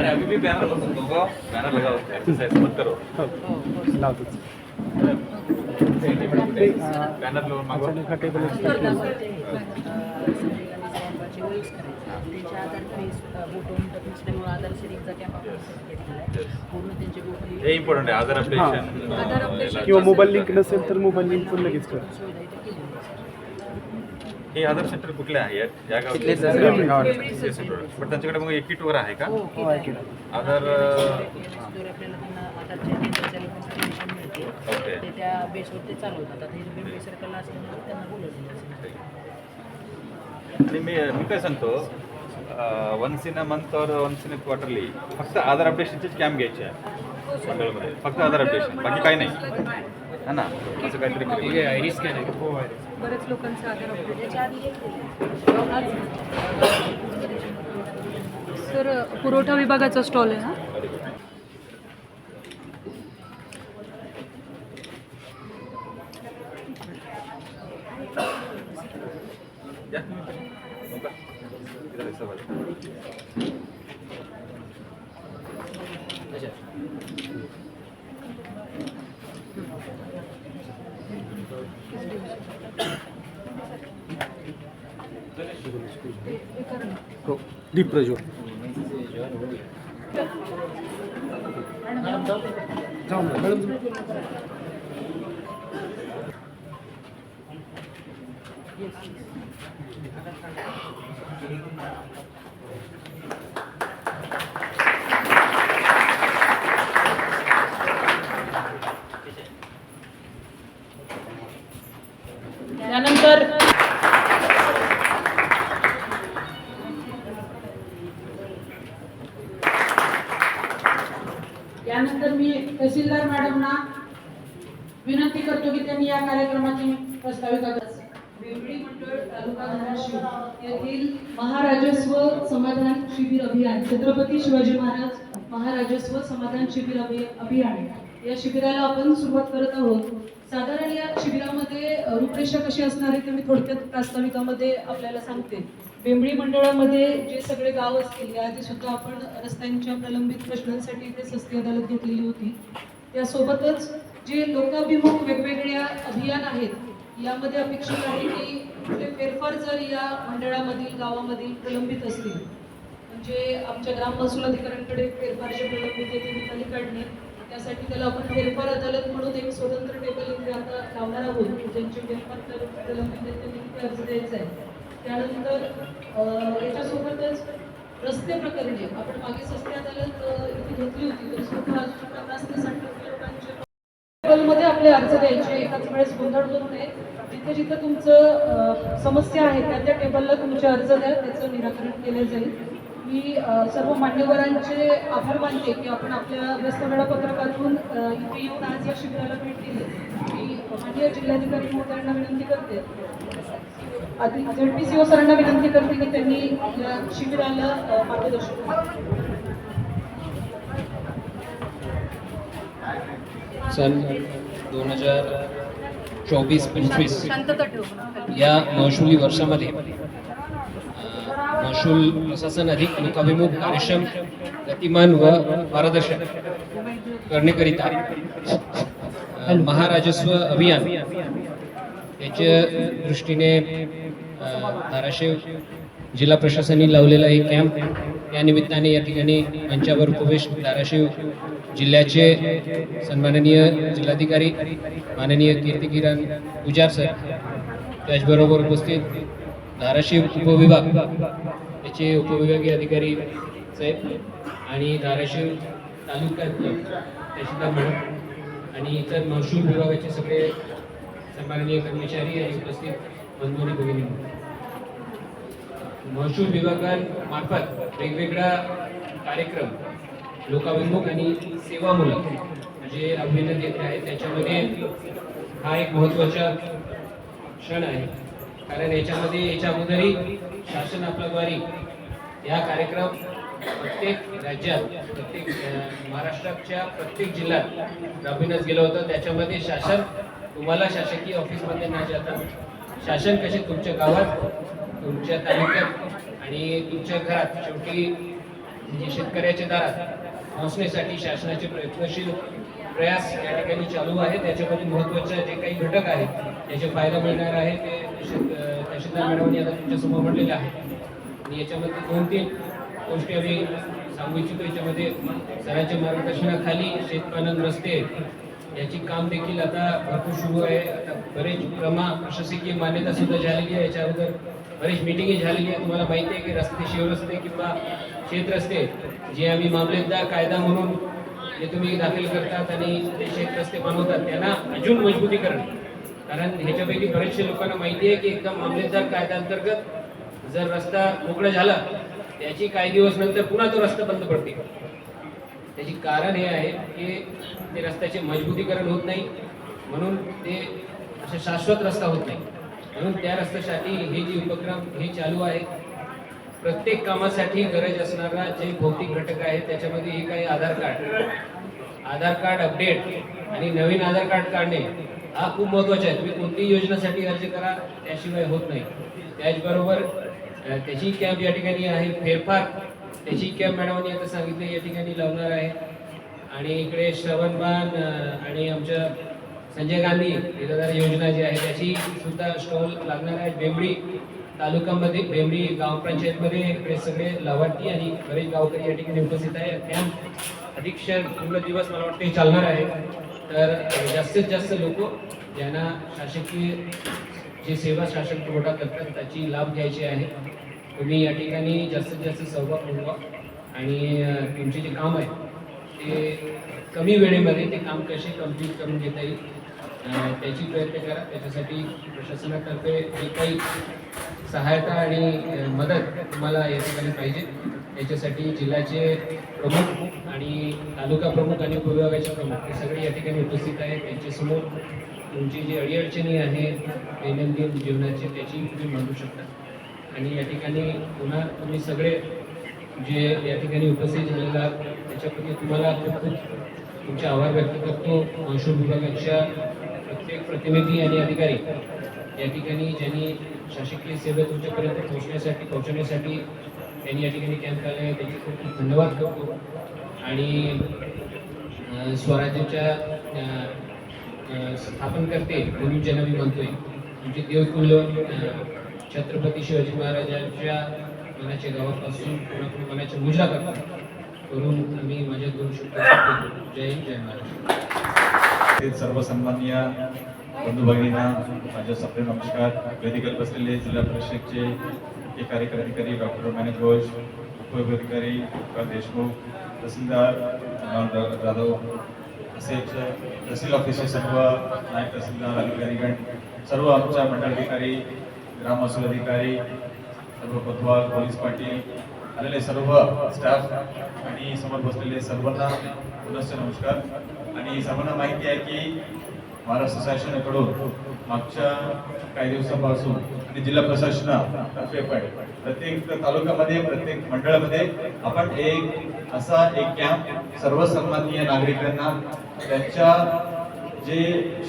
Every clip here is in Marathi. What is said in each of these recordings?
अरे अभी भी बैनर पसंद होगा बैनर लगा होता है एक्सरसाइज मत करो. लावतोच बैनर लो मागवा. टेबल त्यांच्या आधार फेस बोटून त्यामुळे आधार शेअरिंगचा कॅम्प आपण घेतलेला आहे पूर्ण त्यांचे बोटून हे. इम्पॉर्टंट आहे आधार अपडेशन. किंवा मोबाईल लिंक नसेल तर मोबाईल लिंक पण लगेच कर सुविधा इथे केलेली आहे. हे आधार सेंटर कुठले आहे? या-. वेगवेगळी पण त्यांच्याकडे मग एक किट वर आहे का? हो, हो, ओके. हे आणि मी मी काय सांगतो वन्स इन अ मंथ और वन्स इन अ क्वार्टरली फक्त आधार अपडेशनचेच कॅम्प घ्यायचे आहे मंडळमध्ये. फक्त आधार अपडेशन बाकी काही नाही. है ना? असं काहीतरी केलं. बरेच लोकांचं आधार अपडेट सर पुरवठा विभागाचा स्टॉल आहे हा? impresionante. सुरुवात करत आहोत. साधारण या शिबिरामध्ये रूपरेषा कशी असणार आहे ते मी थोडक्यात प्रास्ताविकामध्ये आपल्याला सांगते. बेंबळी मंडळामध्ये जे सगळे गाव असतील याआधी सुद्धा आपण रस्त्यांच्या प्रलंबित प्रश्नांसाठी इथे सस्ती अदालत घेतलेली होती. त्यासोबतच जे लोकाभिमुख वेगवेगळ्या अभियान आहेत यामध्ये अपेक्षित आहे की कुठले फेरफार जर या मंडळामधील गावामधील प्रलंबित असतील. म्हणजे आमच्या ग्राम महसूल अधिकाऱ्यांकडे फेरफार जे प्रलंबित आहे ते निकाली काढणे. त्यासाठी त्याला आपण फेरफार अदालत म्हणून एक स्वतंत्र टेबल इथे आता लावणार आहोत. ज्यांची फेरफार प्र- त्यांनी अर्ज द्यायचा आहे त्यानंतर याच्यासोबतच रस्ते प्रकरणे. आपण मागे सस्ते अदालत इथे घेतली होती. तरी सुद्धा अजून पन्नास ते साठ टक्के लोकांचे टेबलमध्ये आपले अर्ज द्यायचे. एकाच वेळेस गोंधळ करू नये जिथे जिथे तुमचं समस्या आहे त्या त्या टेबलला तुमचे अर्ज द्या. त्याचं निराकरण केलं जाईल. मी सर्व मान्यवरांचे आभार मानते की आपण आपल्या व्यस्त वेळापत्रकातून इथे येऊन आज या शिबिराला भेट दिली. मी माननीय जिल्हाधिकारी महोदयांना विनंती करते. आधी झेडपी सीओ सरांना विनंती करते की त्यांनी आपल्या शिबिराला मार्गदर्शन करावं सन दोन हजार चोवीस पंचवीस या महसुली वर्षामध्ये महसूल प्रशासन अधिक लोकाभिमुख कार्यक्षम गतिमान व पारदर्शक करण्याकरिता महाराजस्व अभियान याच्या दृष्टीने धाराशिव जिल्हा प्रशासनाने लावलेला एक कॅम्प या निमित्ताने या ठिकाणी मंचावर उपवेश धाराशिव जिल्ह्याचे सन्माननीय जिल्हाधिकारी माननीय कीर्तिकिरण पुजार सर त्याचबरोबर उपस्थित धाराशिव उपविभाग याचे उपविभागीय अधिकारी साहेब आणि धाराशिव तालुक्यातलं तहसीलदार मॅडम आणि इतर महसूल विभागाचे सगळे सन्माननीय कर्मचारी आणि उपस्थित बंधू भगिनी. महसूल विभागामार्फत वेगवेगळा कार्यक्रम लोकाभिमुख आणि सेवामूलक जे अभिनंदन येत आहे त्याच्यामध्ये हा एक महत्त्वाचा क्षण आहे. कारण याच्यामध्ये याच्या अगोदरही शासन आपल्याद्वारे या कार्यक्रम प्रत्येक राज्यात प्रत्येक महाराष्ट्राच्या प्रत्येक जिल्ह्यात राबविण्यात गेलं होतं. त्याच्यामध्ये शासन तुम्हाला शासकीय ऑफिसमध्ये न जाता शासन कसे तुमच्या गावात तुमच्या तालुक्यात आणि तुमच्या घरात शेवटी म्हणजे शेतकऱ्याच्या दारात पोहोचण्यासाठी शासनाचे प्रयत्नशील प्रयास या ठिकाणी चालू आहे त्याच्यामध्ये महत्त्वाचे जे काही घटक आहेत त्याचे फायदा मिळणार आहे ते तहसीलदार मॅडमांनी आता तुमच्यासमोर म्हणलेले आहे. आणि याच्यामध्ये दोन तीन गोष्टी आम्ही सांगू इच्छितो. याच्यामध्ये सरांच्या मार्गदर्शनाखाली शेतपालन रस्ते याची काम देखील आता भरपूर सुरू आहे. आता बरेच प्रमा प्रशासकीय मान्यता सुद्धा झालेली आहे. याच्या अगोदर बरेच मिटिंगी झालेली आहे. तुम्हाला माहिती आहे की रस्ते शिवरस्ते किंवा शेत रस्ते जे आम्ही मामलेदार कायदा म्हणून जे तुम्ही दाखल करतात आणि ते शेत रस्ते बनवतात त्यांना अजून मजबूतीकरण. करणे कारण ह्याच्यापैकी बरेचशे लोकांना माहिती आहे की एकदम मामलेदार कायदा अंतर्गत जर रस्ता मोकळा झाला त्याची काही दिवस नंतर पुन्हा तो रस्ता बंद पडते त्याची कारण हे आहे की ते रस्त्याचे मजबूतीकरण होत नाही म्हणून ते असं शाश्वत रस्ता होत नाही. म्हणून त्या रस्त्यासाठी हे जे उपक्रम हे चालू आहे प्रत्येक कामासाठी गरज असणारा जे भौतिक घटक आहे त्याच्यामध्ये एक आहे Aadhaar card Aadhaar card update आणि नवीन आधार कार्ड काढणे हा खूप महत्त्वाचा आहे. तुम्ही कोणतीही योजनासाठी अर्ज करा त्याशिवाय होत नाही. त्याचबरोबर त्याची कॅम्प या ठिकाणी आहे फेरफार. त्याची कॅम्प मॅडमांनी आता सांगितलं या ठिकाणी लावणार आहे. आणि इकडे श्रवणबान आणि आमच्या संजय गांधी निराधार योजना जी आहे त्याची सुद्धा स्टॉल लागणार आहे बेंबडी तालुक्यामध्ये बेंबडी ग्रामपंचायतमध्ये इकडे सगळे लाभार्थी आणि बरेच गावकरी या ठिकाणी उपस्थित आहे कॅम्प अधीक्षण पूर्ण दिवस मला वाटतं चालणार आहे. तर जास्तीत जास्त लोक ज्यांना शासकीय जे सेवा शासन पुरवठा करतात त्याची लाभ घ्यायची आहे. तुम्ही या ठिकाणी जास्तीत जास्त सहभाग नोंदवा आणि तुमचे जे काम आहे ते कमी वेळेमध्ये ते काम कसे कंप्लीट करून घेता येईल त्याची प्रयत्न करा. त्याच्यासाठी प्रशासनातर्फे जे काही सहायता आणि मदत तुम्हाला या ठिकाणी पाहिजे. याच्यासाठी जिल्ह्याचे प्रमुख आणि तालुका प्रमुख आणि उपविभागाचे प्रमुख हे सगळे या ठिकाणी उपस्थित आहेत. त्यांच्यासमोर तुमची जी अडीअडचणी आहे दैनंदिन जीवनाची त्याची तुम्ही मांडू शकता. आणि या ठिकाणी पुन्हा तुम्ही सगळे जे या ठिकाणी उपस्थित झालेला आहात, त्याच्याप्रती तुम्हाला खूप खूप तुमचे आभार व्यक्त करतो. महसूल विभागाच्या प्रत्येक प्रतिनिधी आणि अधिकारी या ठिकाणी ज्यांनी शासकीय सेवा तुमच्यापर्यंत पोहोचण्यासाठी पोहोचवण्यासाठी त्यांनी या ठिकाणी कॅम्प आले त्याचे खूप खूप धन्यवाद करतो. आणि स्वराज्याच्या स्थापन करते म्हणून ज्यांना मी म्हणतोय. म्हणजे देवकुल छत्रपती शिवाजी महाराजांच्या मनाच्या गावापासून कोणाकडून मनाच्या मुजरा करतात करून आम्ही माझ्या दोन शब्द जय हिंद जय महाराज ते सर्व बंधू भगिनींना माझ्या सप्रे नमस्कार. वेदिकेत बसलेले जिल्हा परिषदचे के कार्यकारी अधिकारी डॉक्टर मनीष घोष उपविभागाधिकारी डॉक्टर देशमुख तहसीलदार जाधव तसेच तहसील ऑफिसचे सर्व नायब तहसीलदार अधिकारीगण सर्व आमच्या मंडळाधिकारी ग्राम महसूल अधिकारी सर्व पथवार पोलीस पाटील आलेले सर्व स्टाफ आणि समोर बसलेले सर्वांना पुनश्च नमस्कार. आणि सर्वांना माहिती आहे की महाराष्ट्र शासनाकडून मागच्या काही दिवसापासून आणि जिल्हा प्रशासनातर्फे पण प्रत्येक तालुक्यामध्ये प्रत्येक मंडळामध्ये आपण एक असा एक कॅम्प सर्वसन्माननीय नागरिकांना त्यांच्या जे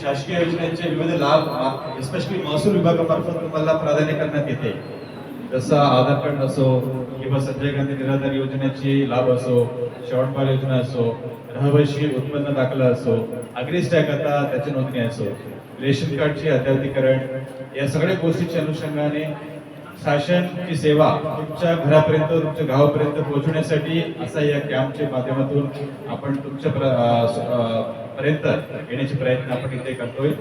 शासकीय योजनेचे विविध लाभ एस्पेशली महसूल विभागामार्फत तुम्हाला प्राधान्य करण्यात येते. जसं आधार कार्ड असो किंवा संजय गांधी निराधार योजनेची लाभ असो श्रवणपाल योजना असो रहिवाशी उत्पन्न दाखला असो अग्निस्टॅक आता त्याची नोंदणी असो रेशन कार्डची अद्यावधीकरण या सगळ्या गोष्टीच्या अनुषंगाने शासनची सेवा तुमच्या घरापर्यंत तुमच्या गावापर्यंत पोहोचवण्यासाठी असा या कॅम्पच्या माध्यमातून आपण तुमच्या प्र- पर्यंत येण्याचे प्रयत्न आपण इथे करतोय.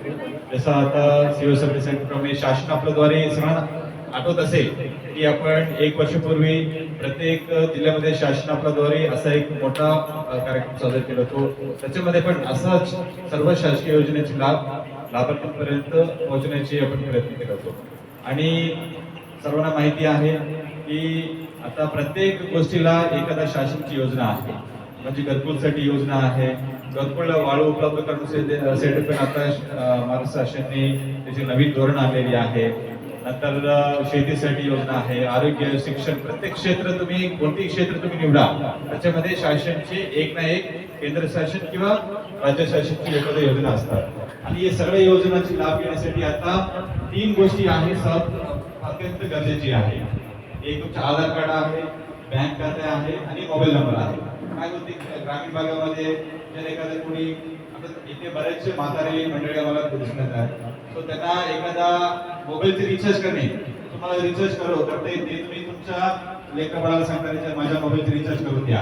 जसं आता सीओ सर्व्हिस शासन आपल्याद्वारे सगळ्यांना आठवत असेल की आपण एक वर्षपूर्वी प्रत्येक जिल्ह्यामध्ये शासन आपल्याद्वारे असा एक मोठा कार्यक्रम साजरा केला होतो. त्याच्यामध्ये पण असाच सर्व शासकीय योजनेचे लाभ लाभार्थ्यांपर्यंत पोहोचण्याचे आपण प्रयत्न केला होतो. आणि सर्वांना माहिती आहे की आता प्रत्येक गोष्टीला एखादा शासनची योजना आहे. म्हणजे घरकुलसाठी योजना आहे. घरकुल वाळू उपलब्ध करण्यासाठी पण आता महाराष्ट्र शासनाने त्याची नवीन धोरण आलेली आहे. नंतर शेतीसाठी योजना आहे आरोग्य शिक्षण प्रत्येक क्षेत्र तुम्ही कोणतेही क्षेत्र तुम्ही निवडा. त्याच्यामध्ये शासनची एक ना एक केंद्र शासन किंवा राज्य शासनची एखाद्या योजना असतात. आणि या सगळ्या योजनांची लाभ घेण्यासाठी आता तीन गोष्टी आहेत सब अत्यंत गरजेची आहे. एक तुमचं आधार कार्ड आहे बँक खाते आहे आणि मोबाईल नंबर आहे. काय होते ग्रामीण भागामध्ये जर एखादं कोणी इथे बरेचसे म्हातारे मंडळी आम्हाला दिसून येतात सो त्यांना एखादा मोबाईलचे रिचार्ज करणे. तुम्हाला रिचार्ज करू तर ते ते तुम्ही तुमच्या लेकराबाळाला सांगता "रिचार्ज- माझ्या मोबाईलचे रिचार्ज करून द्या.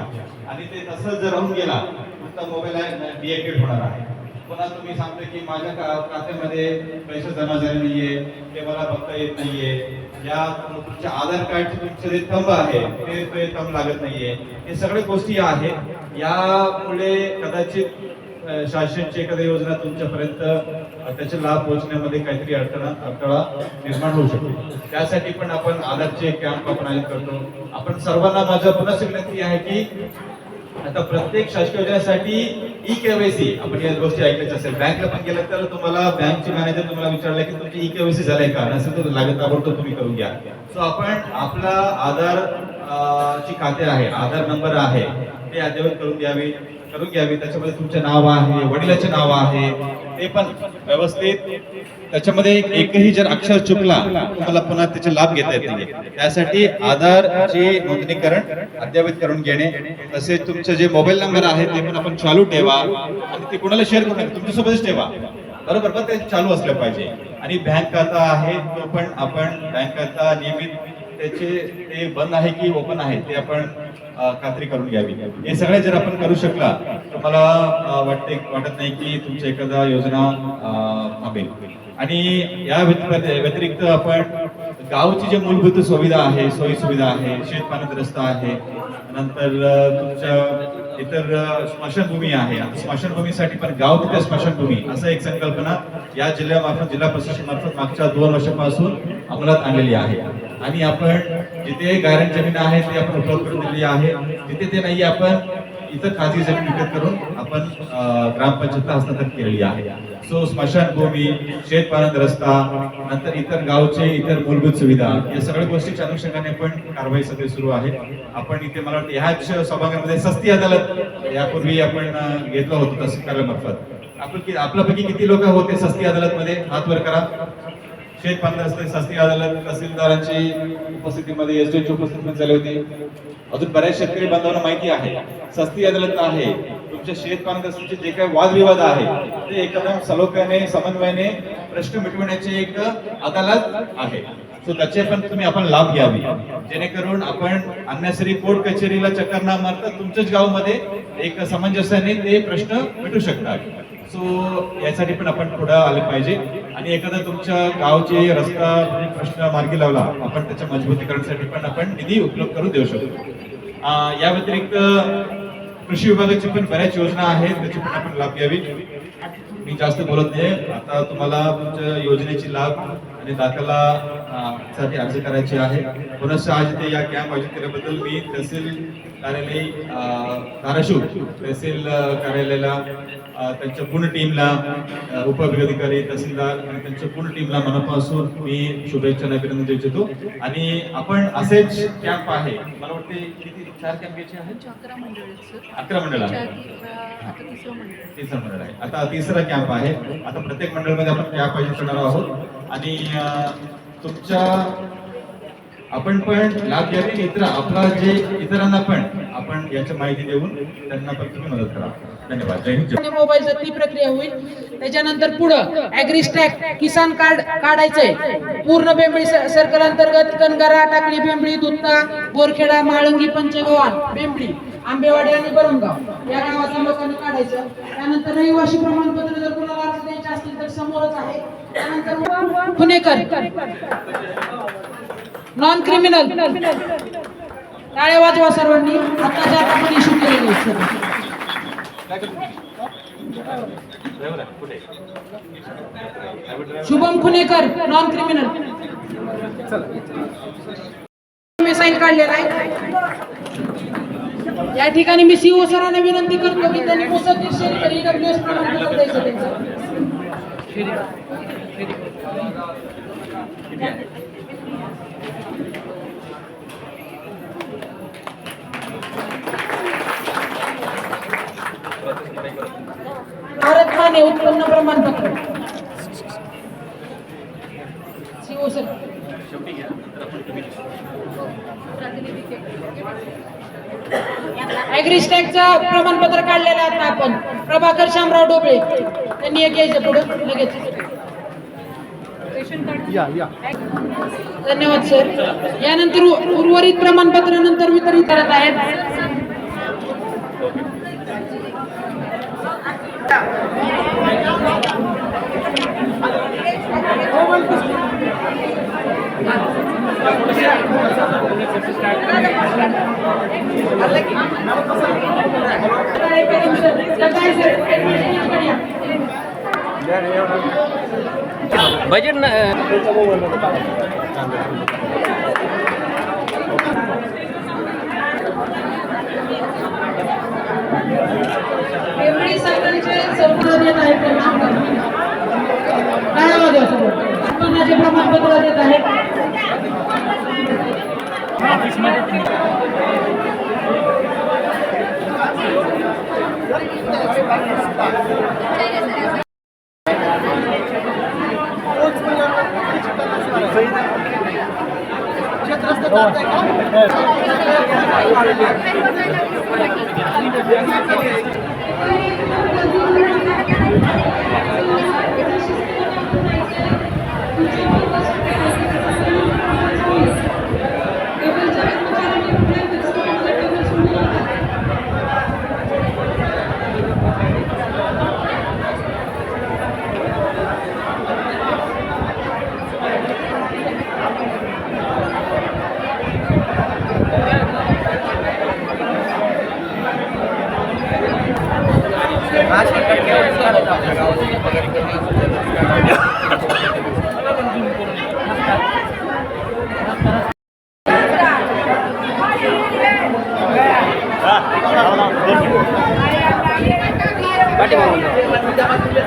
आणि ते तसंच जर राहून गेला तुमचा मोबाईल आहे डिएक्टिव्हेट होणार आहे. पुन्हा तुम्ही सांगता की माझ्या का- खात्यामध्ये पैसे जमा झाले नाहीये ते मला बघता येत नाहीये. या तुमच्या आधार कार्डचे तुमचे जे थंब आहे ते ते थंब लागत नाहीये. हे सगळ्या गोष्टी आहेत. यामुळे कदाचित अ, शासनची एखादी योजना तुमच्यापर्यंत त्याचे लाभ पोहोचण्यामध्ये काहीतरी अडथळा अडथळा निर्माण होऊ शकतो. त्यासाठी पण आपण आधारचे कॅम्प आपण आयोजित करतो. आपण सर्वांना माझं पुन्हा विनंती आहे की आता प्रत्येक शासकीय योजनेसाठी ई केवायसी आपण या गोष्टी ऐकायच्या असेल. बँकला पण गेलं तर तुम्हाला बँकचे मॅनेजर तुम्हाला विचारलं की तुमची ई केवायसी झालंय का? नसेल तर लागत ताबडतोब तुम्ही करून घ्या. सो आपण आपला आधार ची खाते आहे आधार नंबर आहे ते अद्ययावत करून द्यावे करून घ्यावे. त्याच्यामध्ये तुमचे नाव आहे वडिलाचे नाव आहे ते पण व्यवस्थित. त्याच्यामध्ये एकही जर अक्षर चुकला तुम्हाला पुन्हा त्याचे लाभ घेता येतील. त्यासाठी आधारचे नोंदणीकरण अद्ययावत करून घेणे तसेच तुमचे जे मोबाईल नंबर आहे ते पण आपण चालू ठेवा. आणि ते कोणाला शेअर करू तुमच्यासोबतच ठेवा. बरोबर पण ते चालू असलं पाहिजे. आणि बँक खाता आहे तो पण आपण बँक खाता नियमित त्याचे ते बंद आहे की ओपन आहे ते आपण खात्री करून घ्यावी. हे सगळे जर आपण करू शकला तर मला वाटते वाटत नाही की तुमची एखादा योजना थांबेल. आणि या व्यतिरिक्त व्यतिरिक्त आपण गावची जे मूलभूत सुविधा आहे सोयी सुविधा आहे शेतपाण्यात रस्ता आहे नंतर तुमच्या इतर स्मशानभूमी आहे. स्मशानभूमीसाठी पण गाव तिथे स्मशानभूमी असं एक संकल्पना या जिल्ह्यामार्फत जिल्हा प्रशासनामार्फत मागच्या दोन वर्षापासून अंमलात आणलेली आहे. आणि आपण जिथे गायरन जमीन आहे ते आपण उपलब्ध करून दिलेली आहे. जिथे ते नाही आपण इथं खाजगी जमीन विकत करून आपण ग्रामपंचायत हस्तांतरित केलेली आहे. सो स्मशानभूमी शेतपालन रस्ता नंतर इतर गावचे इतर मूलभूत सुविधा या सगळ्या गोष्टीच्या अनुषंगाने पण कारवाई सध्या सुरू आहे. आपण इथे मला वाटतं ह्याच सभागृहामध्ये सस्ती अदालत यापूर्वी आपण घेतलं होतं तहसील कार्यालयामार्फत. आपण आपल्यापैकी किती लोक होते सस्ती अदालतमध्ये? हात वर करा. शेत पांढर असते शास्त्री अदालत तहसीलदारांची उपस्थितीमध्ये एस ची उपस्थितीमध्ये झाली होती. अजून बऱ्याच शेतकरी बांधवांना माहिती आहे सस्ती अदालत आहे? तुमच्या शेत पानग्रस्तांचे जे काही वादविवाद आहे ते एकदम सलोख्याने समन्वयाने प्रश्न मिटवण्याची एक अदालत आहे. सो त्याचे पण तुम्ही आपण लाभ घ्यावी. जेणेकरून आपण अन्यासरी कोर्ट कचेरीला चक्कर न मारता तुमच्याच गावामध्ये एक सामंजस्याने ते प्रश्न मिटू शकतात. सो यासाठी पण आपण पुढे आले पाहिजे. आणि एखादा तुमच्या गावचे रस्ता प्रश्न मार्गी लावला आपण त्याच्या मजबूतीकरणासाठी पण आपण निधी उपलब्ध करून देऊ शकतो. या व्यतिरिक्त कृषी विभागाची पण बऱ्याच योजना आहेत त्याची पण आपण लाभ घ्यावी. मी जास्त बोलत नाही. आता तुम्हाला तुमच्या योजनेची लाभ आणि दाखला साठी अर्ज करायचे आहे. पुनश्च आज इथे या कॅम्प आयोजित केल्याबद्दल मी तहसील कार्यालय धाराशिव तहसील कार्यालयाला त्यांच्या पूर्ण टीमला उपविभागाधिकारी तहसीलदार आणि त्यांच्या पूर्ण टीमला मनापासून मी शुभेच्छा अभिनंदन देऊ इच्छितो. आणि आपण असेच कॅम्प आहे. मला वाटते किती चार कॅम्प घ्यायचे आहेत? अकरा मंडळ. तिसरा मंडळ आहे. आता तिसरा कॅम्प आहे. आता प्रत्येक मंडळमध्ये आपण कॅम्प आयोजित करणार आहोत. आणि तुमच्या आपण पण लाभ घ्यावी आणि इतर आपला जे इतरांना पण आपण याची माहिती देऊन त्यांना पण तुम्ही मदत करा. धन्यवाद. मोबाईलचा ती प्रक्रिया होईल. त्याच्यानंतर पुढं ॲग्रिस्टॅक किसान कार्ड काढायचंय. पूर्ण बेंबळी सर्कल अंतर्गत कनगरा टाकळी बेंबळी दुत्ता बोरखेडा माळंगी पंचगव्हाण बेंबळी आंबेवाडी आणि बरमगाव या गावातील लोकांनी काढायचं. त्यानंतर रहिवासी प्रमाणपत्र जर कोणाला अर्ज द्यायचे असतील तर समोरच आहे. पुणेकर नॉन क्रिमिनल टाळ्या वाजवा सर्वांनी. आता आपण इश्यू केलेले आहेत शुभम खुनेकर नॉन क्रिमिनल मी साईन काढलेला आहे या ठिकाणी मी सीओ सरांना विनंती करतो की त्यांनी मुसद्दी शेतकरी ईडब्ल्यूएस प्रमाणपत्र द्यायचं त्यांचं. भारत खाने उत्पन्न प्रमाणपत्र सीओ प्रमाणपत्र काढलेलं आता आपण. प्रभाकर शामराव डोबळे. त्यांनी एक यायचं पुढं लगेच. या या. धन्यवाद सर. यानंतर उर्वरित प्रमाणपत्र नंतर वितरित करत आहेत. बजेट एवढी सरकारचे संपूर्ण देत आहेत प्रमाणपत्र काळामध्ये असं उत्पन्नाचे प्रमाणपत्र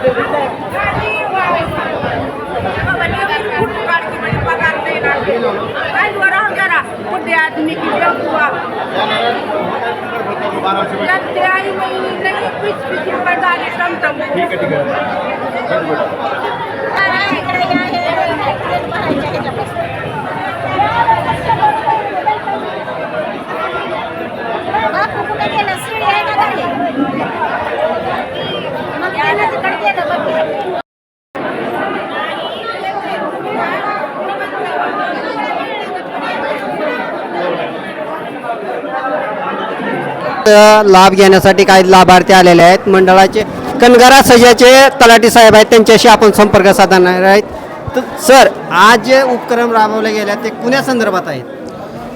देत आहेत आदमी की जब हुआ लगते आई नहीं नहीं कुछ कुछ बता दे कम कम ठीक है ठीक है बापू कुठे गेलं शिडी आहे का घरी मग त्यानं तिकडे गेलं बघ लाभ घेण्यासाठी काही लाभार्थी आलेले आहेत. मंडळाचे कनगरा सजाचे तलाठी साहेब आहेत. त्यांच्याशी आपण संपर्क साधणार आहेत. तर सर आज जे उपक्रम राबवले गेले ते कुण्या संदर्भात आहेत?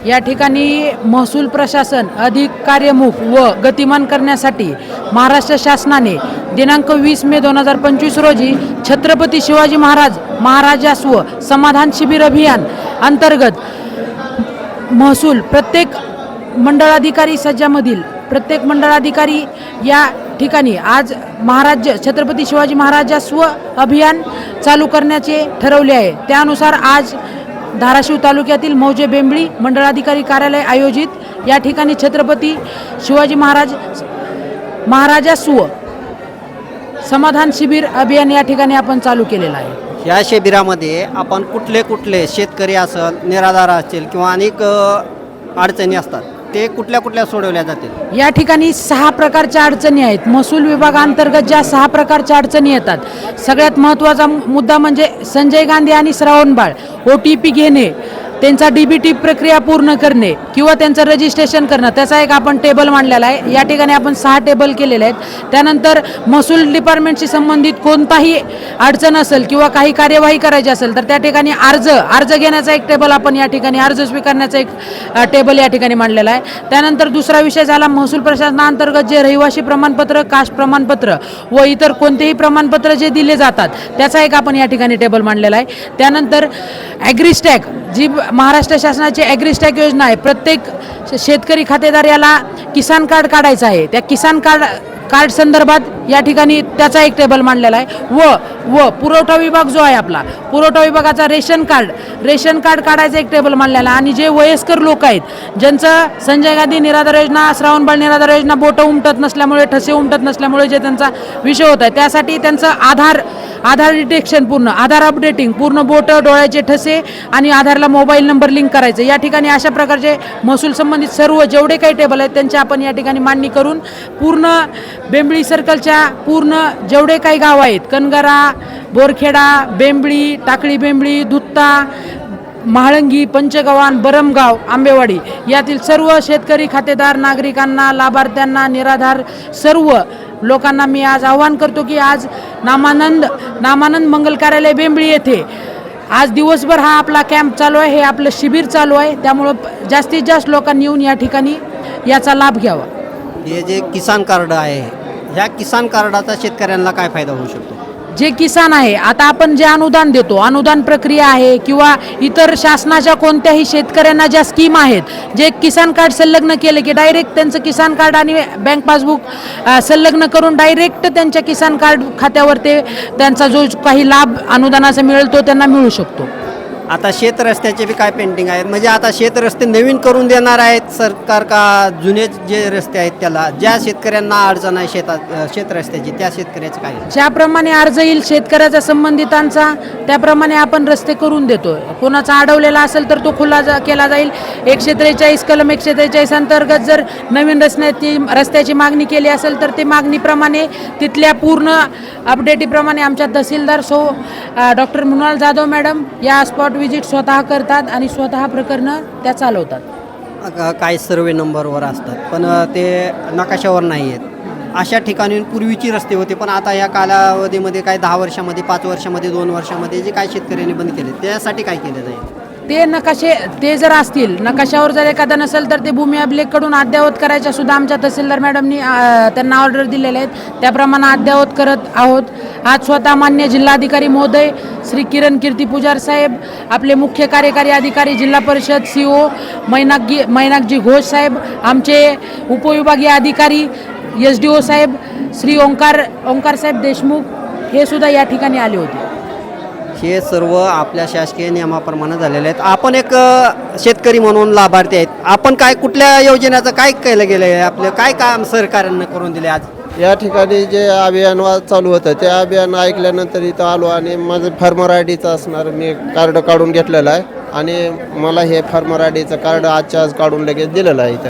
या ठिकाणी महसूल प्रशासन अधिक कार्यमुख व गतिमान करण्यासाठी महाराष्ट्र शासनाने दिनांक वीस मे दोन हजार पंचवीस रोजी छत्रपती शिवाजी महाराज महाराजास्व समाधान शिबिर अभियान अंतर्गत महसूल प्रत्येक मंडळाधिकारी सज्जामधील प्रत्येक मंडळाधिकारी या ठिकाणी. आज महाराज छत्रपती शिवाजी महाराजा स्व अभियान चालू करण्याचे ठरवले आहे. त्यानुसार आज धाराशिव तालुक्यातील मौजे बेंबळी मंडळाधिकारी कार्यालय आयोजित. या ठिकाणी छत्रपती शिवाजी महाराज महाराजा स्व समाधान शिबिर अभियान या ठिकाणी आपण चालू केलेलं आहे. या शिबिरामध्ये आपण कुठले कुठले शेतकरी असेल निराधार असतील किंवा अनेक अडचणी असतात ते कुठल्या कुठल्या सोडवल्या जातील? या ठिकाणी सहा प्रकारच्या अडचणी आहेत. महसूल विभागाअंतर्गत ज्या सहा प्रकारच्या अडचणी येतात सगळ्यात महत्त्वाचा मुद्दा म्हणजे संजय गांधी आणि श्रावणबाळ ओ टी पी घेणे त्यांचा डी बी टी प्रक्रिया पूर्ण करणे किंवा त्यांचं रजिस्ट्रेशन करणं त्याचा एक आपण टेबल मांडलेला आहे. या ठिकाणी आपण सहा टेबल केलेले आहेत. त्यानंतर महसूल डिपार्टमेंटशी संबंधित कोणताही अडचण असेल किंवा काही कार्यवाही करायची असेल तर त्या ठिकाणी अर्ज अर्ज घेण्याचा एक टेबल आपण या ठिकाणी अर्ज स्वीकारण्याचा एक टेबल या ठिकाणी मांडलेला आहे. त्यानंतर दुसरा विषय झाला महसूल प्रशासनाअंतर्गत जे रहिवासी प्रमाणपत्र कास्ट प्रमाणपत्र व इतर कोणतेही प्रमाणपत्र जे दिले जातात त्याचा एक आपण या ठिकाणी टेबल मांडलेला आहे. त्यानंतर ॲग्रिस्टॅग जी महाराष्ट्र शासनाची ॲग्रीस्टॅक योजना आहे. प्रत्येक शेतकरी खातेदार याला किसान कार्ड काढायचं आहे. त्या किसान कार्ड कार्ड संदर्भात या ठिकाणी त्याचा एक टेबल मांडलेला आहे. व व पुरवठा विभाग जो आहे आपला पुरवठा विभागाचा रेशन कार्ड रेशन कार्ड काढायचा एक टेबल मांडलेला आहे. आणि जे वयस्कर लोक आहेत ज्यांचं संजय गांधी निराधार योजना श्रावणबाळ निराधार योजना बोटं उमटत नसल्यामुळे ठसे उमटत नसल्यामुळे जे त्यांचा विषय होत आहे त्यासाठी त्यांचं आधार आधार डिटेक्शन पूर्ण आधार अपडेटिंग पूर्ण बोटं डोळ्याचे ठसे आणि आधारला मोबाईल नंबर लिंक करायचं. या ठिकाणी अशा प्रकारचे महसूल संबंधित सर्व जेवढे काही टेबल आहेत त्यांची आपण या ठिकाणी मांडणी करून पूर्ण बेंबळी सर्कलच्या पूर्ण जेवढे काही गाव आहेत कनगरा बोरखेडा बेंबळी टाकळी बेंबळी दुत्ता महाळंगी पंचगव्हाण बरमगाव आंबेवाडी यातील सर्व शेतकरी खातेदार नागरिकांना लाभार्थ्यांना निराधार सर्व लोकांना मी आज आवाहन करतो की आज नामानंद नामानंद मंगल कार्यालय बेंबळी येथे. आज दिवसभर हा आपला कॅम्प चालू आहे हे आपलं शिबिर चालू आहे. त्यामुळं जास्तीत जास्त लोकांनी येऊन या ठिकाणी याचा लाभ घ्यावा. हे जे किसान कार्ड आहे ह्या किसान कार्डाचा शेतकऱ्यांना काय फायदा होऊ शकतो? जे किसान आहे आता आपण जे अनुदान देतो अनुदान प्रक्रिया आहे किंवा इतर शासनाच्या कोणत्याही शेतकऱ्यांना ज्या स्कीम आहेत जे किसान कार्ड संलग्न केले की डायरेक्ट त्यांचं किसान कार्ड आणि बँक पासबुक संलग्न करून डायरेक्ट त्यांच्या किसान कार्ड खात्यावर ते त्यांचा जो काही लाभ अनुदानाचा मिळेल तो त्यांना मिळू शकतो. आता शेत रस्त्याचे बी काय पेंटिंग आहेत? म्हणजे आता शेत रस्ते नवीन करून देणार आहेत सरकार का जुने जे रस्ते आहेत त्याला? ज्या शेतकऱ्यांना अडचण आहे शेतात शेत रस्त्याची त्या शेतकऱ्याचं काय? ज्याप्रमाणे अर्ज येईल शेतकऱ्याचा संबंधितांचा त्याप्रमाणे आपण रस्ते करून देतो कोणाचा अडवलेला असेल तर तो खुला जा केला जाईल. एकशे त्रेचाळीस कलम एकशे त्रेचाळीस अंतर्गत जर नवीन रस्त्याची रस्त्याची मागणी केली असेल तर ते मागणीप्रमाणे तिथल्या पूर्ण अपडेटीप्रमाणे आमच्या तहसीलदार सो डॉक्टर मृणाल जाधव मॅडम या स्पॉट व्हिजिट स्वतः करतात आणि स्वतः प्रकरणं त्या चालवतात. काय सर्वे नंबरवर असतात. पण ते नकाशावर नाही आहेत. अशा ठिकाणी पूर्वीची रस्ते होते पण आता या कालावधीमध्ये काय दहा वर्षामध्ये पाच वर्षामध्ये दोन वर्षामध्ये जे काय शेतकऱ्यांनी बंद केले त्यासाठी काय केलं जाईल? ते नकाशे ते जर असतील नकाशावर जर एखादा नसेल तर ते भूमी अभिलेखकडून अद्ययावत करायच्या सुद्धा आमच्या तहसीलदार मॅडमनी त्यांना ऑर्डर दिलेल्या आहेत. त्याप्रमाणे अद्ययावत करत आहोत. आज स्वतः मान्य जिल्हाधिकारी महोदय श्री किरण कीर्ती पुजार साहेब आपले मुख्य कार्यकारी अधिकारी जिल्हा परिषद सी ओ मैनाकजी मैनाकजी घोष साहेब आमचे उपविभागीय अधिकारी एस डी ओ साहेब श्री ओंकार ओंकार साहेब देशमुख हे सुद्धा या ठिकाणी आले होते. हे सर्व आपल्या शासकीय नियमाप्रमाणे झालेले आहेत. आपण एक शेतकरी म्हणून लाभार्थी आहेत. आपण काय कुठल्या योजनेचं काय केलं गेलं आहे आपलं काय काम सरकारनं करून दिले आज? या ठिकाणी जे अभियान चालू होतं ते अभियान ऐकल्यानंतर इथं आलो आणि माझं फार्मर आय डीचं असणार मी कार्ड काढून घेतलेलं आहे. आणि मला हे फार्मर आय डीचं कार्ड आजच्या आज काढून लगेच दिलेलं आहे इथं.